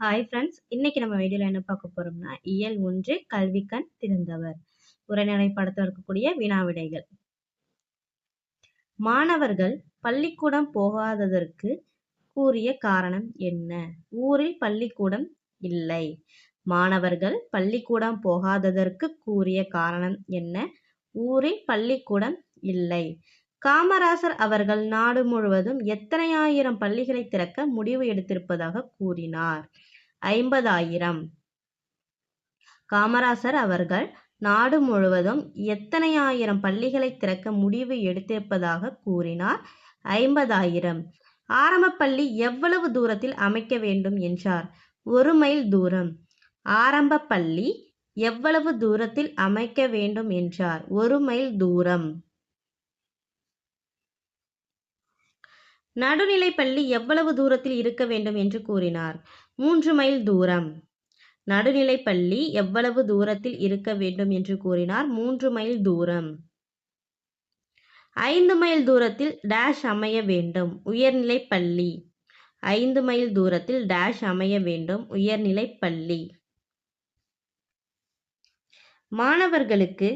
Hi friends இன்னைக்கு நம்ம வீடியோவில் என்ன பார்க்க போறோம்னா இயல் ஒன்று கல்விக்கண் திறந்தவர். உரைநடை படத்தில் இருக்கக்கூடிய வினா விடைகள். மாணவர்கள் பள்ளிக்கூடம் போகாததற்கு கூறிய காரணம் என்ன? ஊரில் பள்ளிக்கூடம் இல்லை. மாணவர்கள் பள்ளிக்கூடம் போகாததற்கு கூறிய காரணம் என்ன? ஊரில் பள்ளிக்கூடம் இல்லை. காமராசர் அவர்கள் நாடு முழுவதும் எத்தனை ஆயிரம் பள்ளிகளை திறக்க முடிவு எடுத்திருப்பதாக கூறினார். ஐம்பதாயிரம். காமராசர் அவர்கள் நாடு முழுவதும் எத்தனை ஆயிரம் பள்ளிகளை திறக்க முடிவு எடுத்திருப்பதாக கூறினார். ஐம்பதாயிரம். ஆரம்ப பள்ளி எவ்வளவு தூரத்தில் அமைக்க வேண்டும் என்றார்? ஒரு மைல் தூரம். ஆரம்ப பள்ளி எவ்வளவு தூரத்தில் அமைக்க வேண்டும் என்றார்? ஒரு மைல் தூரம். நடுநிலை பள்ளி எவ்வளவு தூரத்தில் இருக்க வேண்டும் என்று கூறினார். மூன்று மைல் தூரம். நடுநிலை பள்ளி எவ்வளவு தூரத்தில் இருக்க வேண்டும் என்று கூறினார். மூன்று மைல் தூரம். ஐந்து மைல் தூரத்தில் டேஷ் அமைய வேண்டும். உயர்நிலை பள்ளி. ஐந்து மைல் தூரத்தில் டேஷ் அமைய வேண்டும். உயர்நிலை பள்ளி. மாணவர்களுக்கு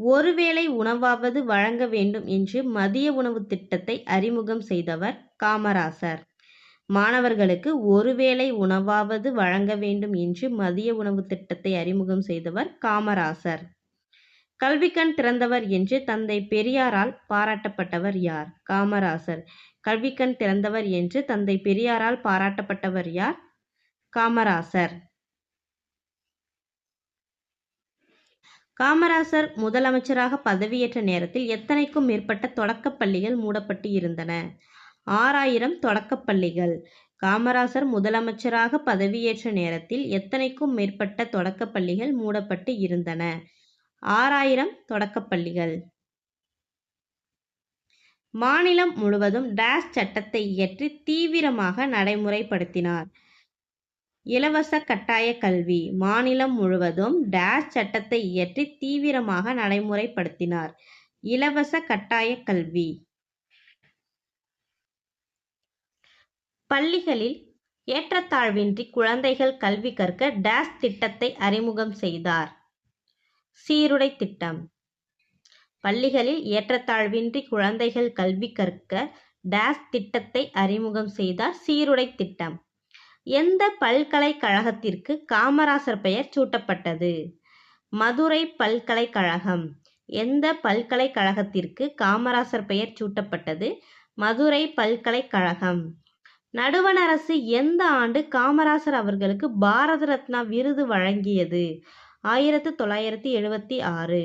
ஒருவேளை உணவாவது வழங்க வேண்டும் என்று மதிய உணவு திட்டத்தை அறிமுகம் செய்தவர் காமராசர். மாணவர்களுக்கு ஒருவேளை உணவாவது வழங்க வேண்டும் என்று மதிய உணவு திட்டத்தை அறிமுகம் செய்தவர் காமராசர். கல்விக்கண் திறந்தவர் என்று தந்தை பெரியாரால் பாராட்டப்பட்டவர் யார்? காமராசர். கல்விக்கண் திறந்தவர் என்று தந்தை பெரியாரால் பாராட்டப்பட்டவர் யார்? காமராசர். காமராசர் முதலமைச்சராக பதவியேற்ற நேரத்தில் எத்தனைக்கும் மேற்பட்ட தொடக்கப் பள்ளிகள் மூடப்பட்டு இருந்தன? ஆறாயிரம் தொடக்கப்பள்ளிகள் காமராசர் முதலமைச்சராக பதவியேற்ற நேரத்தில் எத்தனைக்கும் மேற்பட்ட தொடக்கப் பள்ளிகள் மூடப்பட்டு இருந்தன? ஆறாயிரம் தொடக்கப்பள்ளிகள் மாநிலம் முழுவதும் டேஷ் சட்டத்தை இயற்றி தீவிரமாக நடைமுறைப்படுத்தினார். இலவச கட்டாய கல்வி மாநிலம் முழுவதும் டேஷ் சட்டத்தை இயற்றி தீவிரமாக நடைமுறைப்படுத்தினார். இலவச கட்டாய கல்வி. பள்ளிகளில் ஏற்றத்தாழ்வின்றி குழந்தைகள் கல்வி கற்க டேஷ் திட்டத்தை அறிமுகம் செய்தார். சீருடை திட்டம். பள்ளிகளில் ஏற்றத்தாழ்வின்றி குழந்தைகள் கல்வி கற்க டேஷ் திட்டத்தை அறிமுகம் செய்தார் சீருடை திட்டம். எந்த பல்கலைக்கழகத்திற்கு காமராசர் பெயர் சூட்டப்பட்டது? மதுரை பல்கலைக்கழகம். எந்த பல்கலைக்கழகத்திற்கு காமராசர் பெயர் சூட்டப்பட்டது? மதுரை பல்கலைக்கழகம். நடுவணரசு எந்த ஆண்டு காமராசர் அவர்களுக்கு பாரத ரத்னா விருது வழங்கியது? ஆயிரத்து தொள்ளாயிரத்தி எழுபத்தி ஆறு.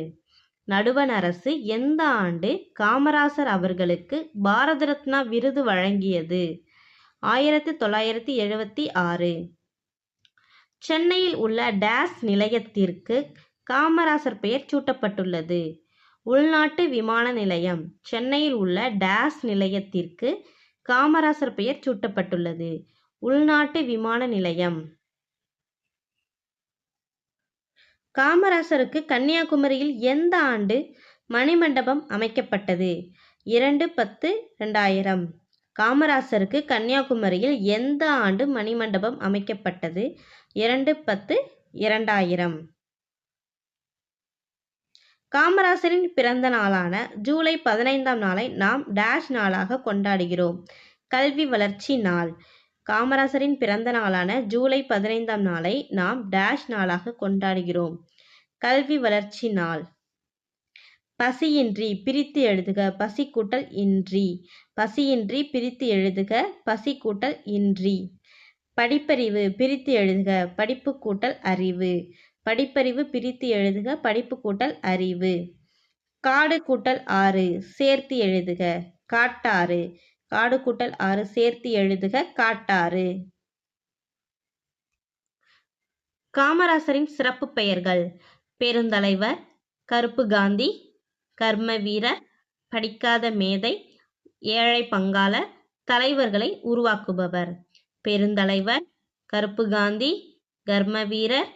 நடுவணரசு எந்த ஆண்டு காமராசர் அவர்களுக்கு பாரத ரத்னா விருது வழங்கியது? ஆயிரத்தி தொள்ளாயிரத்தி எழுபத்தி ஆறு. சென்னையில் உள்ள டேஸ் நிலையத்திற்கு காமராசர் பெயர் சூட்டப்பட்டுள்ளது. உள்நாட்டு விமான நிலையம் சென்னையில் உள்ள டேஸ் நிலையத்திற்கு காமராசர் பெயர் சூட்டப்பட்டுள்ளது. உள்நாட்டு விமான நிலையம். காமராசருக்கு கன்னியாகுமரியில் எந்த ஆண்டு மணிமண்டபம் அமைக்கப்பட்டது? இரண்டு பத்து ரெண்டாயிரம். காமராசருக்கு கன்னியாகுமரியில் எந்த ஆண்டு மணிமண்டபம் அமைக்கப்பட்டது? இரண்டு பத்து இரண்டாயிரம். காமராசரின் பிறந்த நாளான ஜூலை பதினைந்தாம் நாளை நாம் டேஷ் நாளாக கொண்டாடுகிறோம். கல்வி வளர்ச்சி நாள். காமராசரின் பிறந்த நாளான ஜூலை பதினைந்தாம் நாளை நாம் டேஷ் நாளாக கொண்டாடுகிறோம். கல்வி வளர்ச்சி நாள். பசியின்றி பிரித்து எழுதுக பசி கூட்டல் இன்றி. பசியின்றி பிரித்து எழுதுக பசி கூட்டல் இன்றி. படிப்பறிவு பிரித்து எழுதுக படிப்பு கூட்டல் அறிவு. படிப்பறிவு பிரித்து எழுதுக படிப்பு கூட்டல் அறிவு. காடு கூட்டல் ஆறு சேர்த்து எழுதுக காட்டாறு. காடு கூட்டல் ஆறு சேர்த்து எழுதுக காட்டாறு. காமராசரின் சிறப்பு பெயர்கள். பெருந்தலைவர் கருப்பு காந்தி கர்ம வீரர் படிக்காத மேதை ஏழை பங்காளர் தலைவர்களை உருவாக்குபவர். பெருந்தலைவர் கருப்பு காந்தி கர்ம வீரர்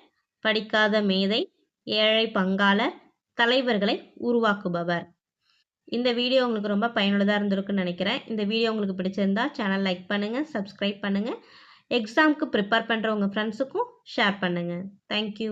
படிக்காத மேதை ஏழை பங்காளர் தலைவர்களை உருவாக்குபவர். இந்த வீடியோ உங்களுக்கு ரொம்ப பயனுள்ளதாக இருந்திருக்குன்னு நினைக்கிறேன். இந்த வீடியோ உங்களுக்கு பிடிச்சிருந்தா சேனல் லைக் பண்ணுங்கள் சப்ஸ்கிரைப் பண்ணுங்கள் எக்ஸாமுக்கு ப்ரிப்பேர் பண்ணுற உங்கள் ஃப்ரெண்ட்ஸுக்கும் ஷேர் பண்ணுங்கள் தேங்க்யூ